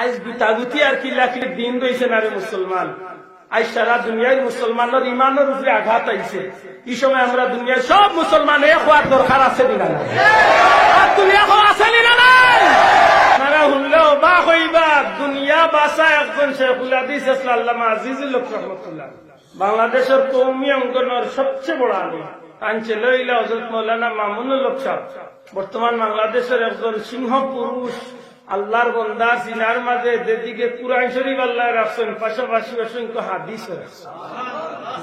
আজ গুতাগুতি আর কিলা কিলি দিন রয়েছে না রে মুসলমান। আজ সারা দুনিয়ার মুসলমানের ইমানের উপরে আঘাত আইছে। এই সময় আমরা দুনিয়ার সব মুসলমান এক হওয়ার দরকার আছে দিনা না তুমি এখন আছে না আপনারা শুনলেও বা দুনিয়া বাসা একজন শেখুল হাদিস আল্লাহ আজিজুল রহমতুল্লাহ। বাংলাদেশের কৌমি অঙ্গনের সবচেয়ে বড় আলিম। কাঞ্চে লইলা হজরত মৌলানা মামুনুল হক বর্তমান বাংলাদেশের একজন সিংহ পুরুষ আল্লাহর বন্দার সিনার মাঝে যেদিকে কুরআন শরীফ আল্লাহ রাখছেন, পাশাপাশি অসংখ্য হাদিস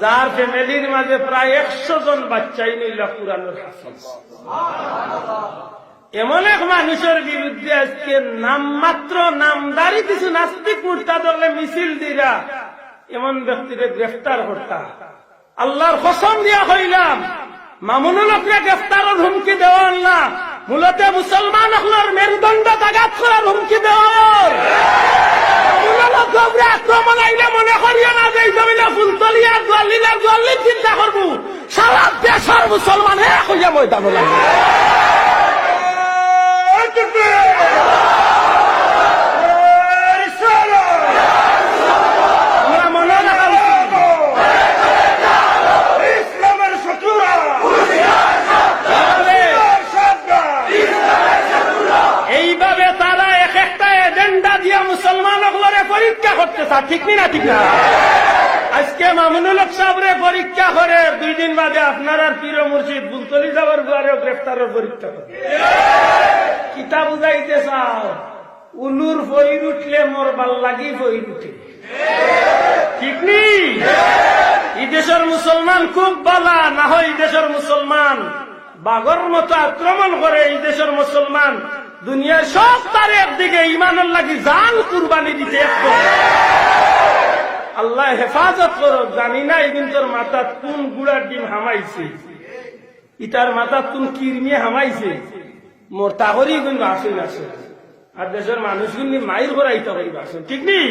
যার ফ্যামিলির মাঝে প্রায় একশো জন বাচ্চাই নইলা কুরআনের এমন এক মানুষের বিরুদ্ধে আজকে নামমাত্র নামদারি কিছু নাস্তিক মুর্তা দলে মিছিল দিরা, এমন ব্যক্তিকে গ্রেফতার করতা। আল্লাহর কসম দিয়া হইলাম মামুনুল হকরে গ্রেফতারের হুমকি দেওয়ার না মূলত মুসলমান হলার মেরুদণ্ড তাগাত করার হুমকি দেওয়ার আক্রমণ আইলে মনে করিও না যে জমিনে গোয়ালিলা গোয়ালি চিন্তা করব সারা দেশের মুসলমান এক হইয়া ময়দান লাগবে পরীক্ষা করতে চায় ঠিক না ঠিক না? আজকে মামুনুল হক সাহেবরে পরীক্ষা করে, দুই দিন বাদে আপনার আর পীর মুর্শিদ বুলতলি যাবার গুয়ারে গ্রেফতারের পরীক্ষা করে। কিতা বুঝাইতে চাও? উলুর ফইর উঠলে মোর ভালো লাগি ফইর উঠে। ঠিক নি? এই দেশের মুসলমান খুব বালা, না হয় এই দেশের মুসলমান। বাগর মতো আক্রমণ করে এই দেশের মুসলমান। দুনিয়ার সব তার একদিকে ইমানের লাগি জান কুরবানি দিতে আল্লাহ হেফাজত করো, জানি না এদিন তোর মাথাত কোন গুড়ার ডিম হামাইছে। ইটার মাথাত কোন কিরমিয়ে হামাইছে। মোর তাহরই কিন্তু আসেন আসে আর দেশের মানুষগুলি মাইর করাইতে পারিব আসেন। ঠিক নেই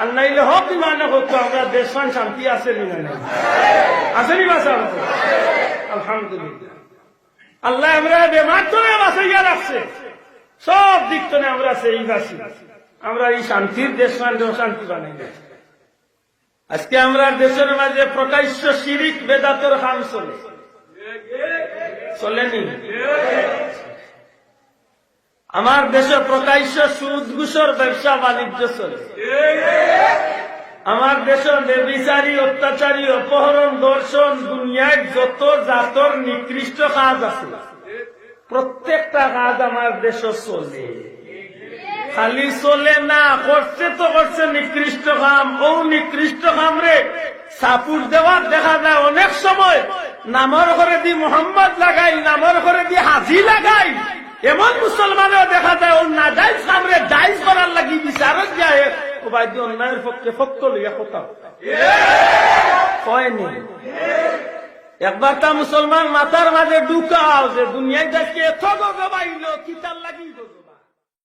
আর নাইলে হোক মানে হোক তো আমরা দেশমান শান্তি আছে না আসেনি বাসা আলহামদুলিল্লাহ। আল্লাহ আমরা বেমার বাসাইয়া রাখছে। সব দিক তো আমরা সেই বাসি। আমরা এই শান্তির দেশ শান্তি বানাই আজকে আমরা দেশের মাঝে প্রকাশ্য শিরিক বেদাতর খান চলে। চলেনি? আমার দেশে প্রকাশ্য সুদ ঘুষর ব্যবসা বাণিজ্য চলে। আমার দেশের বেবিচারী, অত্যাচারী, অপহরণ দর্শন দুনিয়ায় যত জাতর নিকৃষ্ট কাজ আছে, প্রত্যেকটা কাজ আমার দেশে চলে। খালি চলে না করছে তো করছে নিকৃষ্ট কাম। ও নিকৃষ্ট কাম রে সাপুর দেওয়ার দেখা যায় অনেক সময় নামর ঘরে দি মোহাম্মদ লাগাই নামর ঘরে দি হাজি লাগাই। এমন মুসলমানেও দেখা যায় ও না যাই সামনে যাইজ করার লাগি বিচারত যায়। ও বাইদি অন্যায়ের পক্ষে ফক্ত লইয়া কথা কয়নি? একবার তা মুসলমান মাথার মাঝে ঢুকাও যে দুনিয়ায় দেখে এত গো বাইল কিতার